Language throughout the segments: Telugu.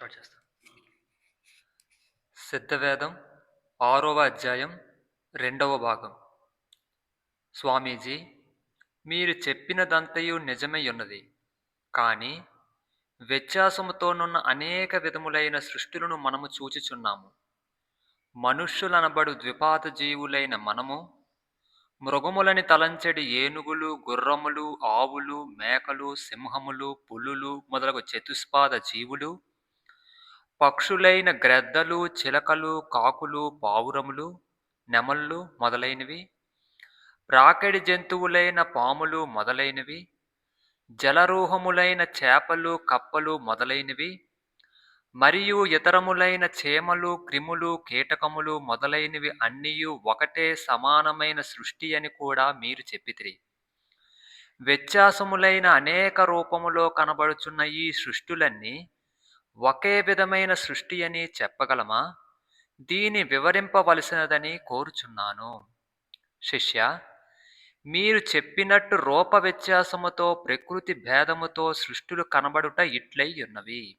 స్టార్ట్ చేస్తాను సిద్ధవేదం ఆరవ అధ్యాయం రెండవ భాగం. స్వామీజీ మీరు చెప్పినదంతయు నిజమై ఉన్నది. కానీ వ్యత్యాసముతోనున్న అనేక విధములైన సృష్టులను మనము చూచిచున్నాము. మనుష్యులనబడు ద్విపాత జీవులైన మనము మృగములని తలంచెడి ఏనుగులు గుర్రములు ఆవులు మేకలు సింహములు పులులు మొదలగు చతుష్పాద జీవులు పక్షులైన గ్రద్దలు చిలకలు కాకులు పావురములు నెమళ్ళు మొదలైనవి. రాకెడి జంతువులైన పాములు మొదలైనవి. జలరూహములైన చేపలు కప్పలు మొదలైనవి. మరియు ఇతరములైన చేమలు క్రిములు కీటకములు మొదలైనవి అన్నియు ఒకటే సమానమైన సృష్టి అని కూడా మీరు చెప్పితిరి. వ్యత్యాసములైన అనేక రూపములో కనబడుచున్న ఈ సృష్టులన్నీ ఒకే విధమైన సృష్టి అని చెప్పగలమా? దీని వివరింపవలసినదని కోరుచున్నాను. శిష్య మీరు చెప్పినట్టు రూప వ్యత్యాసముతో ప్రకృతి భేదముతో సృష్టిలు కనబడుట ఇట్లై ఉన్నవి.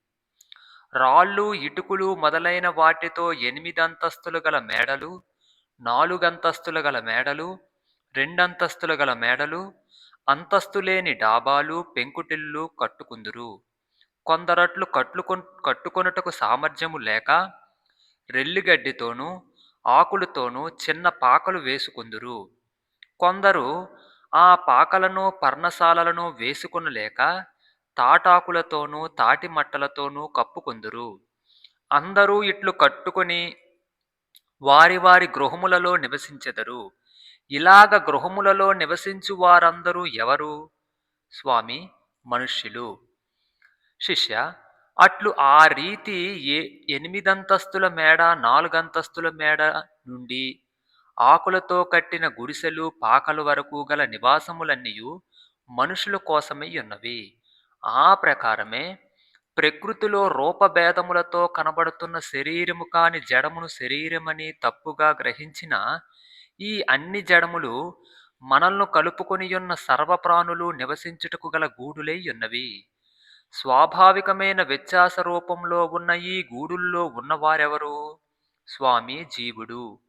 రాళ్ళు ఇటుకులు మొదలైన వాటితో ఎనిమిదంతస్తులు గల మేడలు నాలుగంతస్తులు గల మేడలు రెండంతస్తులు గల మేడలు అంతస్తులేని డాబాలు పెంకుటిల్లు కట్టుకుందురు. కొందరట్లు కట్లు కట్టుకొనుటకు సామర్థ్యము లేక రెల్లిగడ్డితోనూ ఆకులతోనూ చిన్న పాకలు వేసుకుందురు. కొందరు ఆ పాకలను పర్ణశాలలను వేసుకొనలేక తాటాకులతోనూ తాటి మట్టలతోనూ కప్పుకొందురు. అందరూ ఇట్లు కట్టుకొని వారి వారి గృహములలో నివసించెదరు. ఇలాగ గృహములలో నివసించు వారందరూ ఎవరు? స్వామి మనుష్యులు. శిష్య అట్లు ఆ రీతి ఏ ఎనిమిదంతస్తుల మేడ నాలుగంతస్తుల మేడ నుండి ఆకులతో కట్టిన గుడిసెలు పాకలు వరకు గల నివాసములన్నీయు మనుషుల కోసమై ఉన్నవి. ఆ ప్రకారమే ప్రకృతిలో రూపభేదములతో కనబడుతున్న శరీరము కాని జడమును శరీరమని తప్పుగా గ్రహించిన ఈ అన్ని జడములు మనల్ని కలుపుకొని ఉన్న సర్వప్రాణులు నివసించుటకు గల గూడులై ఉన్నవి. స్వాభావికమైన వ్యత్యాస రూపంలో ఉన్న ఈ గూడుల్లో ఉన్నవారెవరు? స్వామి జీవుడు.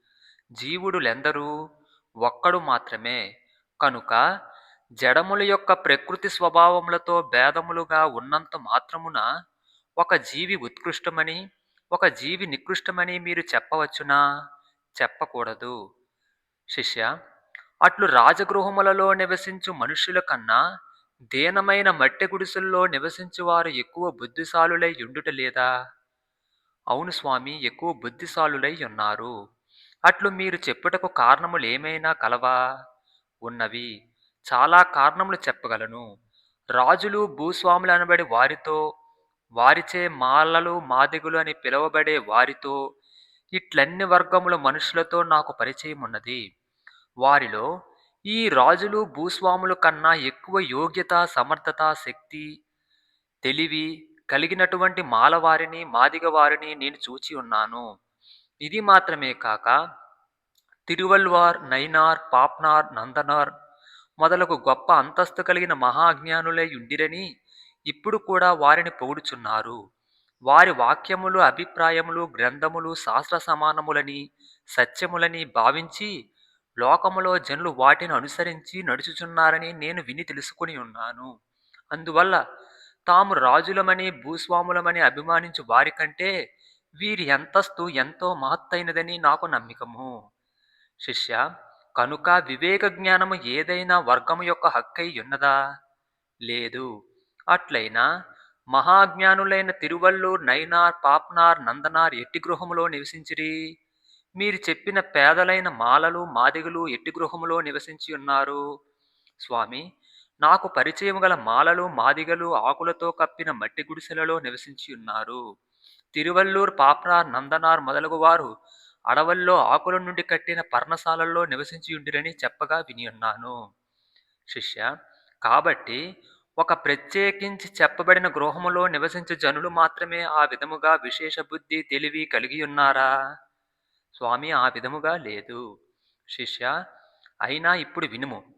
జీవుడులెందరూ? ఒక్కడు మాత్రమే. కనుక జడముల యొక్క ప్రకృతి స్వభావములతో భేదములుగా ఉన్నంత మాత్రమున ఒక జీవి ఉత్కృష్టమని ఒక జీవి నికృష్టమని మీరు చెప్పవచ్చునా? చెప్పకూడదు. శిష్య అట్లు రాజగృహములలో నివసించు మనుష్యుల కన్నా దీనమైన మట్టె గుడిసెల్లో నివసించువారు ఎక్కువ బుద్ధిశాలులై ఉండుట లేదా? అవును స్వామి ఎక్కువ బుద్ధిశాలులై ఉన్నారు. అట్లు మీరు చెప్పుటకు కారణములు ఏమైనా కలవా? ఉన్నవి. చాలా కారణములు చెప్పగలను. రాజులు భూస్వాములు అనబడి వారితో వారిచే మాలలు మాదిగులు అని పిలువబడే వారితో ఇట్లన్ని వర్గముల మనుషులతో నాకు పరిచయం ఉన్నది వారిలో ఈ రాజులు భూస్వాముల కన్నా ఎక్కువ యోగ్యత సమర్థత శక్తి తెలివి కలిగినటువంటి మాలవారిని మాదిగవారిని నేను చూచి ఉన్నాను. ఇది మాత్రమే కాక తిరువల్వార్ నైనార్ పాప్నార్ నందనార్ మొదలగు గొప్ప అంతస్తు కలిగిన మహాజ్ఞానులై ఉండిరని ఇప్పుడు కూడా వారిని పొగుడుచున్నారు. వారి వాక్యములు అభిప్రాయములు గ్రంథములు శాస్త్ర సమానములని సత్యములని భావించి లోకములో జనులు వాటిని అనుసరించి నడుచుచున్నారని నేను విని తెలుసుకుని ఉన్నాను. అందువల్ల తాము రాజులమని భూస్వాములమని అభిమానించు వారికంటే వీరి అంతస్తు ఎంతో మహత్తైనదని నాకు నమ్మికము. శిష్య కనుక వివేక జ్ఞానము ఏదైనా వర్గము యొక్క హక్కై ఉన్నదా? లేదు. అట్లయినా మహాజ్ఞానులైన తిరువల్లూర్ నైనార్ పాప్నార్ నందనార్ ఎట్టి గృహములో నివసించిరి? మీరు చెప్పిన పేదలైన మాలలు మాదిగలు ఎట్టి గృహములో నివసించి ఉన్నారు? స్వామి నాకు పరిచయం గల మాలలు మాదిగలు ఆకులతో కప్పిన మట్టి గుడిసెలలో నివసించి ఉన్నారు. తిరువల్లూర్ పాప్నార్ నందనార్ మొదలగు వారు అడవుల్లో ఆకుల నుండి కట్టిన పర్ణశాలల్లో నివసించి ఉండిరని చెప్పగా విని ఉన్నాను. శిష్య కాబట్టి ఒక ప్రత్యేకించి చెప్పబడిన గృహములో నివసించే జనులు మాత్రమే ఆ విధముగా విశేష బుద్ధి తెలివి కలిగి ఉన్నారా? స్వామి ఆ విధముగా లేదు. శిష్య అయినా ఇప్పుడు వినుము.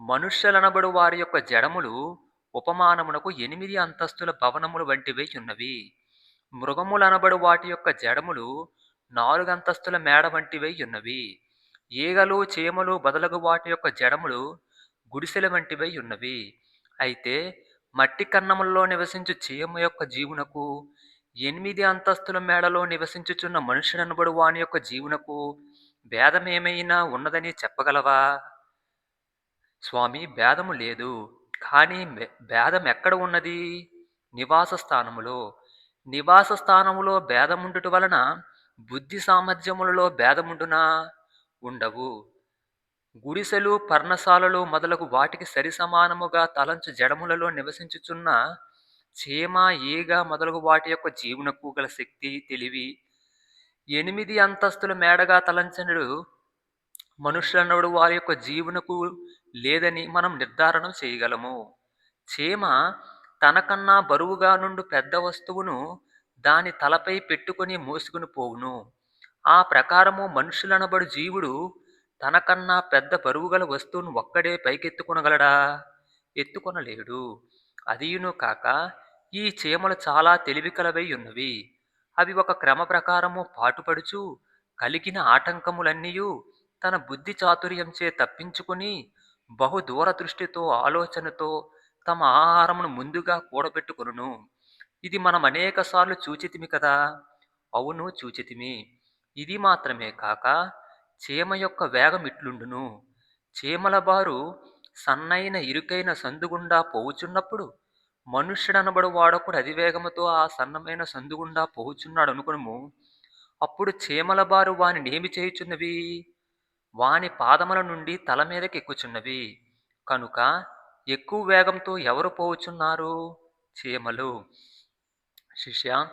మనుష్యులనబడు వారి యొక్క జడములు ఉపమానమునకు ఎనిమిది అంతస్తుల భవనములు వంటివై ఉన్నవి. మృగములనబడు వాటి యొక్క జడములు నాలుగంతస్తుల మేడ వంటివై ఉన్నవి. ఈగలు చీమలు బదలగు వాటి యొక్క జడములు గుడిసెల వంటివై ఉన్నవి. అయితే మట్టి కన్నములలో నివసించు చీమ యొక్క జీవునకు ఎనిమిది అంతస్తుల మేడలో నివసించుచున్న మనుషుడనబడు వాని యొక్క జీవునకు భేదమేమైనా ఉన్నదని చెప్పగలవా? స్వామి భేదము లేదు. కానీ భేదం ఎక్కడ ఉన్నది? నివాస స్థానములో. నివాస స్థానములో భేదముండుట వలన బుద్ధి సామర్థ్యములలో భేదముండునా? ఉండవు. గుడిసెలు పర్ణశాలలు మొదలగు వాటికి సరి సమానముగా తలంచు జడములలో నివసించుచున్న చీమ ఈగ మొదలగు వాటి యొక్క జీవునకు గల శక్తి తెలివి. ఎనిమిది అంతస్తుల మేడగా తలంచనుడు మనుష్యులన్నడు వారి యొక్క జీవునకు లేదని మనం నిర్ధారణ చేయగలము. చీమ తనకన్నా బరువుగా నుండి పెద్ద వస్తువును దాని తలపై పెట్టుకొని మోసుకుని పోవును. ఆ ప్రకారము మనుషులనబడు జీవుడు తనకన్నా పెద్ద బరువుగల వస్తువును ఒక్కడే పైకెత్తుకొనగలడా? ఎత్తుకొనలేడు. అదియును కాక ఈ చీమలు చాలా తెలివి కలవై ఉన్నవి. అవి ఒక క్రమ ప్రకారము పాటుపడుచు కలిగిన ఆటంకములన్నీయు తన బుద్ధి చాతుర్యంచే తప్పించుకుని బహు దూరదృష్టితో ఆలోచనతో తమ ఆహారమును ముందుగా కూడబెట్టుకొనును. ఇది మనం అనేక సార్లు చూచితిమి కదా? అవును చూచితిమి. ఇది మాత్రమే కాక చీమ యొక్క వేగం ఇట్లుండును. చీమల బారు సన్నైన ఇరుకైన సందుగుండా పోవుచున్నప్పుడు మనుష్యుడనబడు వాడొకడు అతివేగముతో ఆ సన్నమైన సందుగుండా పోచున్నాడు అనుకునము అప్పుడు చీమల బారు వాని నేమి చేయుచున్నవి? వాని పాదముల నుండి తల మీదకి ఎక్కుచున్నవి కనుక ఎక్కువ వేగంతో ఎవరు పోవుచున్నారు? చీమలు. శిష్య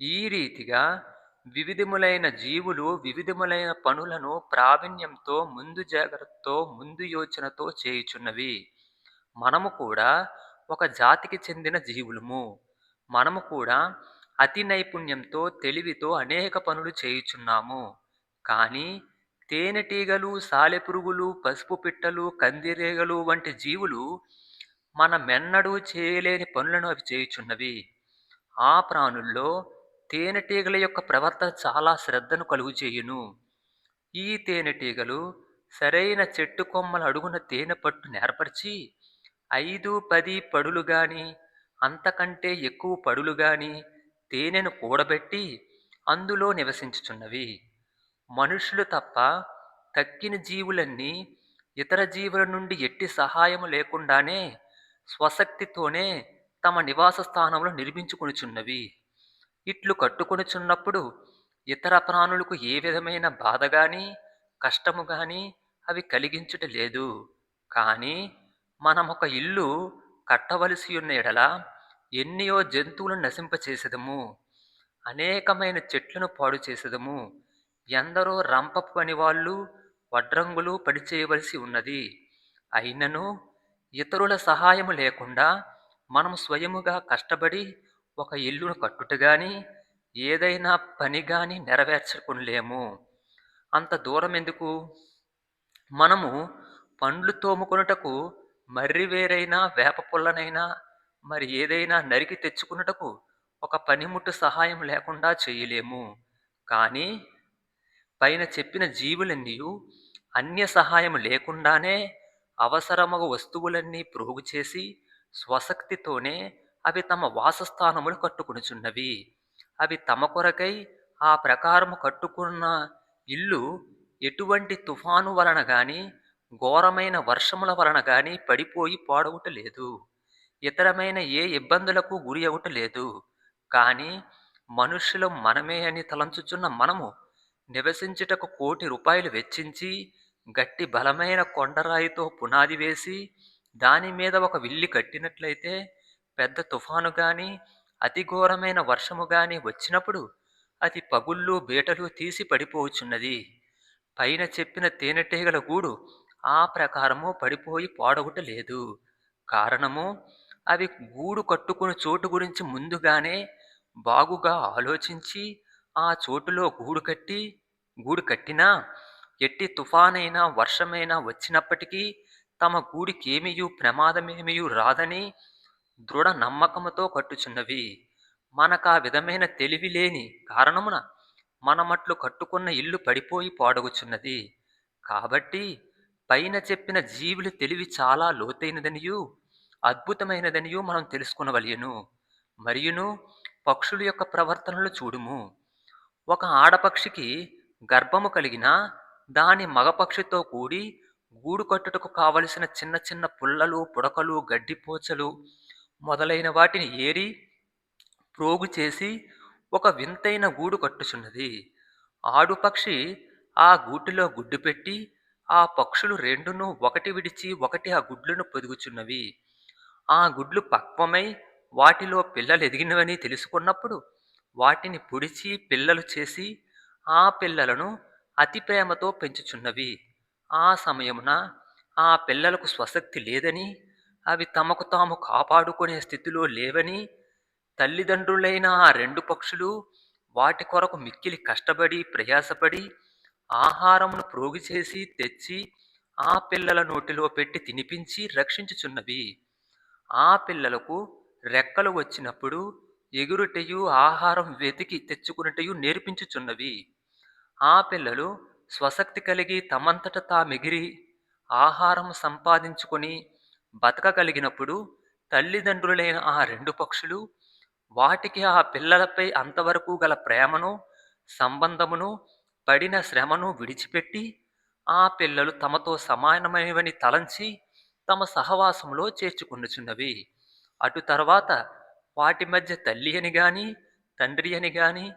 ఈ రీతిగా వివిధములైన జీవులు వివిధములైన పనులను ప్రావీణ్యంతో ముందు జాగ్రత్తతో ముందు యోచనతో చేయుచున్నవి. మనము కూడా ఒక జాతికి చెందిన జీవులము. మనము కూడా అతి నైపుణ్యంతో తెలివితో అనేక పనులు చేయుచున్నాము. కానీ తేనెటీగలు సాలెపురుగులు పసుపు పిట్టలు కందిరీగలు వంటి జీవులు మన మెన్నడూ చేయలేని పనులను అవి చేయుచున్నవి. ఆ ప్రాణుల్లో తేనెటీగల యొక్క ప్రవర్తన చాలా శ్రద్ధను కలుగు చేయును. ఈ తేనెటీగలు సరైన చెట్టు కొమ్మల అడుగున తేనె పట్టు నేర్పరిచి ఐదు పది పడులు గాని అంతకంటే ఎక్కువ పడులు గాని తేనెను కూడబెట్టి అందులో నివసించుచున్నవి. మనుషులు తప్ప తక్కిన జీవులన్నీ ఇతర జీవుల నుండి ఎట్టి సహాయము లేకుండానే స్వశక్తితోనే తమ నివాస స్థానంలో నిర్మించుకునిచున్నవి. ఇట్లు కట్టుకునిచున్నప్పుడు ఇతర ప్రాణులకు ఏ విధమైన బాధ గాని కష్టము గాని అవి కలిగించుట లేదు. కానీ మనం ఒక ఇల్లు కట్టవలసి ఉన్న ఎడల ఎన్నియో జంతువులను నశింపచేసేదము అనేకమైన చెట్లను పాడు చేసేదము ఎందరో రంపపు పని వాళ్ళు వడ్రంగులు పనిచేయవలసి ఉన్నది. అయినను ఇతరుల సహాయము లేకుండా మనం స్వయముగా కష్టపడి ఒక ఇల్లును కట్టుట కానీ ఏదైనా పని గాని నెరవేర్చకునిలేము అంత దూరం ఎందుకు మనము పండ్లు తోముకొనుటకు మర్రి వేరైనా వేప పుల్లనైనా మరి ఏదైనా నరికి తెచ్చుకున్నటకు ఒక పనిముట్టు సహాయం లేకుండా చేయలేము. కానీ పైన చెప్పిన జీవులన్నీ అన్య సహాయం లేకుండానే అవసరమగు వస్తువులన్నీ ప్రోగు చేసి స్వశక్తితోనే అవి తమ వాసస్థానములు కట్టుకునిచున్నవి. అవి తమ కొరకై ఆ ప్రకారము కట్టుకున్న ఇల్లు ఎటువంటి తుఫాను వలన కానీ ఘోరమైన వర్షముల వలన గాని పడిపోయి పాడవుట లేదు. ఇతరమైన ఏ ఇబ్బందులకు గురి అవుట లేదు. కానీ మనుష్యులు మనమే అని తలంచుచున్న మనము నివసించుటకు కోటి రూపాయలు వెచ్చించి గట్టి బలమైన కొండరాయితో పునాది వేసి దాని మీద ఒక విల్లి కట్టినట్లయితే పెద్ద తుఫాను కానీ అతి ఘోరమైన వర్షము కానీ వచ్చినప్పుడు అది పగుళ్ళు బీటలు తీసి పడిపోవచ్చున్నది పైన చెప్పిన తేనెటీగల గూడు ఆ ప్రకారము పడిపోయి పాడవుట లేదు కారణము అవి గూడు కట్టుకుని చోటు గురించి ముందుగానే బాగుగా ఆలోచించి ఆ చోటులో గూడు కట్టి గూడు కట్టినా ఎట్టి తుఫానైనా వర్షమైనా వచ్చినప్పటికీ తమ గూడికేమియు ప్రమాదమేమియు రాదని దృఢ నమ్మకముతో కట్టుచున్నవి మనకా విధమైన తెలివి లేని కారణమున మనమట్లు కట్టుకున్న ఇల్లు పడిపోయి పాడగుచున్నది. కాబట్టి పైన చెప్పిన జీవుల తెలివి చాలా లోతైనదనియు, అద్భుతమైనదనియు మనం తెలుసుకునవలయను మరియును పక్షుల యొక్క ప్రవర్తనలు చూడుము. ఒక ఆడపక్షికి గర్భము కలిగిన దాని మగపక్షితో కూడి గూడు కట్టుటకు కావలసిన చిన్న చిన్న పుల్లలు, పుడకలు, గడ్డిపోచలు మొదలైన వాటిని ఏరి ప్రోగు చేసి ఒక వింతైన గూడు కట్టుచున్నది. ఆడుపక్షి ఆ గూటిలో గుడ్డు పెట్టి, ఆ పక్షులు రెండును ఒకటి విడిచి ఒకటి ఆ గుడ్లను పొదుగుచున్నవి. ఆ గుడ్లు పక్వమై వాటిలో పిల్లలు ఎదిగినవని తెలుసుకున్నప్పుడు వాటిని పొడిచి పిల్లలు చేసి ఆ పిల్లలను అతి ప్రేమతో పెంచుచున్నవి. ఆ సమయమున ఆ పిల్లలకు స్వశక్తి లేదని, అవి తమకు తాము కాపాడుకునే స్థితిలో లేవని తల్లిదండ్రులైన ఆ రెండు పక్షులు వాటి కొరకు మిక్కిలి కష్టపడి, ప్రయాసపడి ఆహారమును ప్రోగు చేసి తెచ్చి ఆ పిల్లల నోటిలో పెట్టి తినిపించి రక్షించుచున్నవి. ఆ పిల్లలకు రెక్కలు వచ్చినప్పుడు ఎగురుటయు, ఆహారం వెతికి తెచ్చుకొనుటయు నేర్పించుచున్నవి. ఆ పిల్లలు స్వశక్తి కలిగి తమంతట తామెగిరి ఆహారం సంపాదించుకొని బతకగలిగినప్పుడు తల్లిదండ్రులైన ఆ రెండు పక్షులు వాటికి ఆ పిల్లలపై అంతవరకు గల ప్రేమను, సంబంధమును, పడిన శ్రమను విడిచిపెట్టి ఆ పిల్లలు తమతో సమానమైనవని తలంచి తమ సహవాసంలో చేర్చుకొనుచున్నవి. అటు తర్వాత వాటి మధ్య తల్లి అని గాని, తండ్రి అని గాని,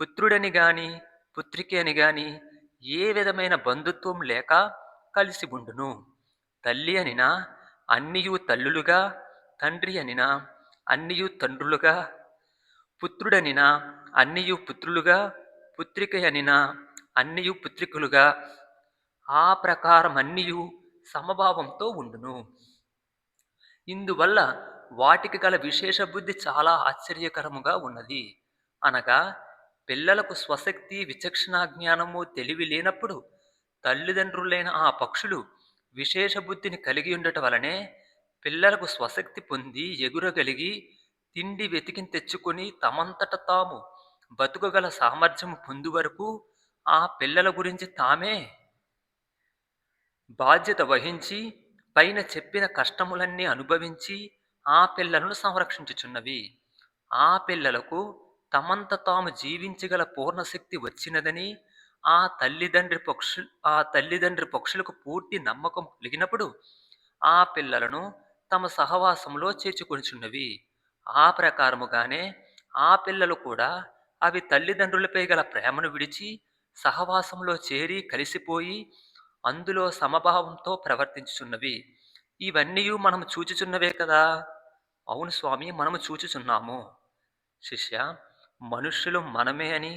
పుత్రుడని గాని, పుత్రికే అని గాని ఏ విధమైన బంధుత్వం లేక కలిసి ఉండును. తల్లి అనినా అన్నియు తల్లులుగా, తండ్రి అనినా అన్నియు తండ్రులుగా, పుత్రుడనినా అన్నియు పుత్రులుగా, పుత్రిక అనినా అన్నియు పుత్రికులుగా ఆ ప్రకారం అన్నియు సమభావంతో ఉండును. ఇందువల్ల వాటికి గల విశేష బుద్ధి చాలా ఆశ్చర్యకరముగా ఉన్నది. అనగా పిల్లలకు స్వశక్తి, విచక్షణా జ్ఞానము, తెలివి లేనప్పుడు తల్లిదండ్రులైన ఆ పక్షులు విశేష బుద్ధిని కలిగి ఉండటం వలనే పిల్లలకు స్వశక్తి పొంది ఎగురగలిగి తిండి వెతికి తెచ్చుకొని తమంతట తాము బతుకగల సామర్థ్యము పొందువరకు ఆ పిల్లల గురించి తామే బాధ్యత వహించి పైన చెప్పిన కష్టములన్నీ అనుభవించి ఆ పిల్లలను సంరక్షించుచున్నవి. ఆ పిల్లలకు తమంత తాము జీవించగల పూర్ణశక్తి వచ్చినదని ఆ తల్లిదండ్రి పక్షు ఆ తల్లిదండ్రి పక్షులకు పూర్తి నమ్మకం కలిగినప్పుడు ఆ పిల్లలను తమ సహవాసంలో చేర్చుకొనిచున్నవి ఆ ప్రకారముగానే ఆ పిల్లలు కూడా అవి తల్లిదండ్రులపై గల ప్రేమను విడిచి సహవాసంలో చేరి కలిసిపోయి అందులో సమభావంతో ప్రవర్తించుచున్నవి. ఇవన్నీ మనము చూచుచున్నవే కదా! అవును స్వామి మనము చూచుచున్నాము. శిష్య మనుష్యులు మనమే అని,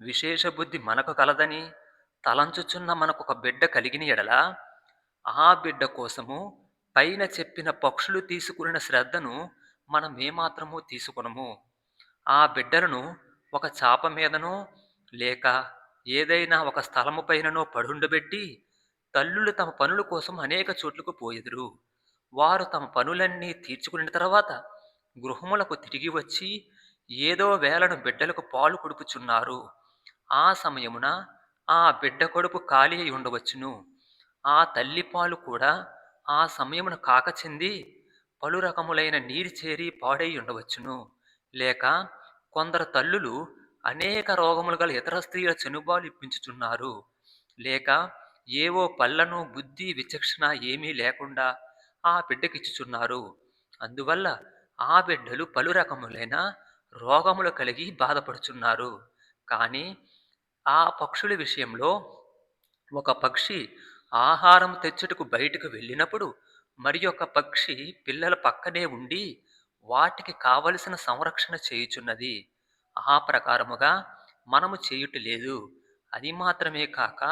విశేష బుద్ధి మనకు కలదని తలంచుచున్న మనకు ఒక బిడ్డ కలిగిన ఎడల, ఆ బిడ్డ కోసము పైన చెప్పిన పక్షులు తీసుకున్న శ్రద్ధను మనమేమాత్రము తీసుకునము ఆ బిడ్డలను ఒక చాప మీదనో, లేక ఏదైనా ఒక స్థలము పైననో పడుండబెట్టి తల్లులు తమ పనుల కోసం అనేక చోట్లకు పోయెదరు. వారు తమ పనులన్నీ తీర్చుకున్న తర్వాత గృహములకు తిరిగి వచ్చి ఏదో వేళను బిడ్డలకు పాలు కొడుపుచున్నారు ఆ సమయమున ఆ బిడ్డ కొడుపు ఖాళీ అయి ఉండవచ్చును. ఆ తల్లి పాలు కూడా ఆ సమయమున కాక చెంది పలు రకములైన నీరు చేరి పాడై ఉండవచ్చును. లేక కొందరు తల్లులు అనేక రోగములు గల ఇతర స్త్రీల చనుబాలు ఇప్పించుచున్నారు. లేక ఏవో పళ్ళను బుద్ధి, విచక్షణ ఏమీ లేకుండా ఆ బిడ్డకిచ్చుచున్నారు. అందువల్ల ఆ బిడ్డలు పలు రకములైన రోగములు కలిగి బాధపడుచున్నారు. కానీ ఆ పక్షుల విషయంలో ఒక పక్షి ఆహారం తెచ్చుటకు బయటకు వెళ్ళినప్పుడు మరి ఒక పక్షి పిల్లల పక్కనే ఉండి వాటికి కావలసిన సంరక్షణ చేయుచున్నది. ఆ ప్రకారముగా మనము చేయుట లేదు. అది మాత్రమే కాక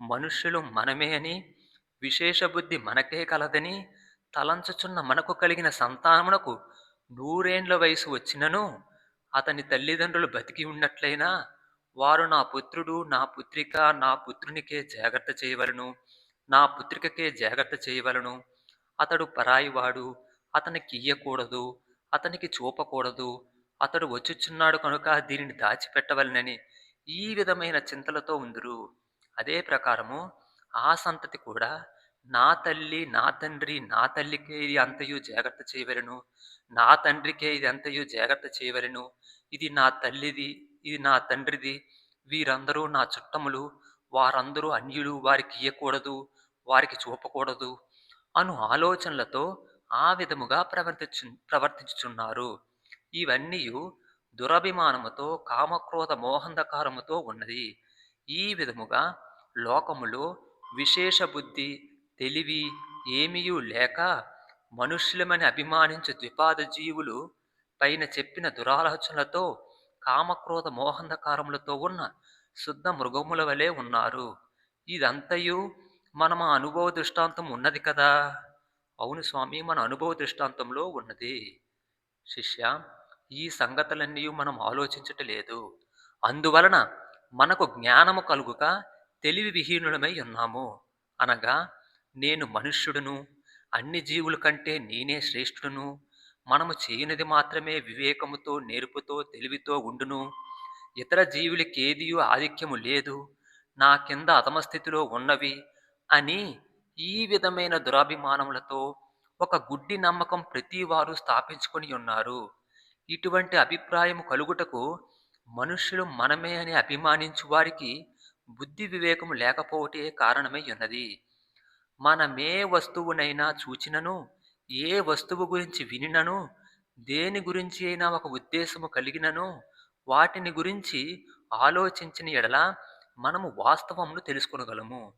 మనుష్యులు మనమే అని, విశేష బుద్ధి మనకే కలదని తలంచుచున్న మనకు కలిగిన సంతానమునకు నూరేండ్ల వయసు వచ్చినను అతని తల్లిదండ్రులు బతికి ఉన్నట్లయినా వారు నా పుత్రుడు, నా పుత్రిక, నా పుత్రునికే జాగ్రత్త చేయవలను నా పుత్రికకే జాగ్రత్త చేయవలను అతడు పరాయివాడు, అతనికి ఇయ్యకూడదు అతనికి చూపకూడదు, అతడు వచ్చుచున్నాడు కనుక దీనిని దాచిపెట్టవలనని ఈ విధమైన చింతలతో ఉందురు. అదే ప్రకారము ఆ సంతతి కూడా నా తల్లి, నా తండ్రి, నా తల్లికే ఇది అంతయు జాగ్రత్త చేయవలెను. నా తండ్రికే ఇది అంతయు జాగ్రత్త చేయవలెను. ఇది నా తల్లిది, ఇది నా తండ్రిది. వీరందరూ నా చుట్టములు. వారందరూ అన్యులు. వారికి ఇయ్యకూడదు, వారికి చూపకూడదు అను ఆలోచనలతో ఆ విధముగా ప్రవర్తించు ప్రవర్తించుచున్నారు. ఇవన్నీయు దురభిమానముతో, కామక్రోధ మోహంధకారముతో ఉన్నది. ఈ విధముగా లోకములో విశేష బుద్ధి, తెలివి ఏమీయూ లేక మనుష్యులమని అభిమానించు ద్విపాద జీవులు పైన చెప్పిన దురాలోచనలతో కామక్రోధ మోహంధకారములతో ఉన్న శుద్ధ మృగముల వలె ఉన్నారు. ఇదంతయు మన అనుభవ దృష్టాంతం ఉన్నది కదా! అవును స్వామి మన అనుభవ దృష్టాంతంలో ఉన్నది. శిష్య ఈ సంగతులన్నీ మనం ఆలోచించటలేదు. అందువలన మనకు జ్ఞానము కలుగుక తెలివి విహీనులమై ఉన్నాము. అనగా నేను మనుష్యుడును, అన్ని జీవుల కంటే నేనే శ్రేష్ఠుడును, మనము చేయనిది మాత్రమే వివేకముతో, నేర్పుతో, తెలివితో ఉండును. ఇతర జీవులకేదియూ ఆధిక్యము లేదు. నా కింద అతమస్థితిలో ఉన్నవి అని ఈ విధమైన దురాభిమానములతో ఒక గుడ్డి నమ్మకం ప్రతి వారు స్థాపించుకొని ఉన్నారు. ఇటువంటి అభిప్రాయము కలుగుటకు మనుష్యులు మనమే అని అభిమానించు వారికి బుద్ధి వివేకము లేకపోవటే కారణమై ఉన్నది. మనమే వస్తువునైనా చూచినను, ఏ వస్తువు గురించి వినినను, దేని గురించి అయినా ఒక ఉద్దేశము కలిగినను, వాటిని గురించి ఆలోచించిన ఎడల మనము వాస్తవమును తెలుసుకొనగలము.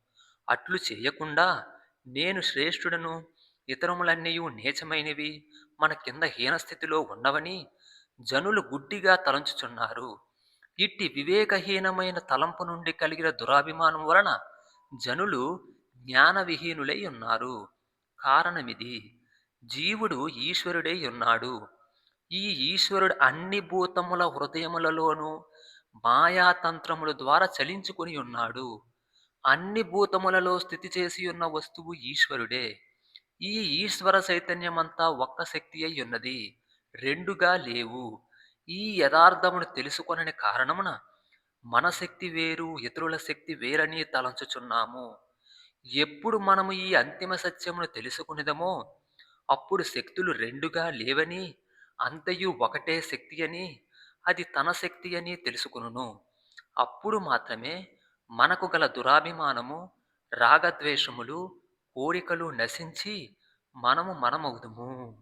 అట్లు చేయకుండా నేను శ్రేష్ఠుడను, ఇతరములన్నీ నీచమైనవి, మన కింద హీనస్థితిలో ఉన్నవని జనులు గుడ్డిగా తలంచుచున్నారు. ఇట్టి వివేకహీనమైన తలంపు నుండి కలిగిన దురాభిమానం వలన జనులు జ్ఞానవిహీనులై ఉన్నారు. కారణమిది. జీవుడు ఈశ్వరుడై ఉన్నాడు. ఈ ఈశ్వరుడు అన్ని భూతముల హృదయములలోనూ మాయాతంత్రముల ద్వారా చలించుకొని ఉన్నాడు. అన్ని భూతములలో స్థితి చేసి ఉన్న వస్తువు ఈశ్వరుడే. ఈ ఈశ్వర చైతన్యమంతా ఒక్క శక్తి అయి ఉన్నది. రెండుగా లేవు. ఈ యథార్థమును తెలుసుకొనని కారణమున మన శక్తి వేరు, ఇతరుల శక్తి వేరని తలంచుచున్నాము. ఎప్పుడు మనము ఈ అంతిమ సత్యమును తెలుసుకునేదమో అప్పుడు శక్తులు రెండుగా లేవని, అంతయు ఒకటే శక్తి అని, అది తన శక్తి అని తెలుసుకును అప్పుడు మాత్రమే మనకు గల దురాభిమానము, రాగద్వేషములు, కోరికలు నశించి మనము మనమవుదుము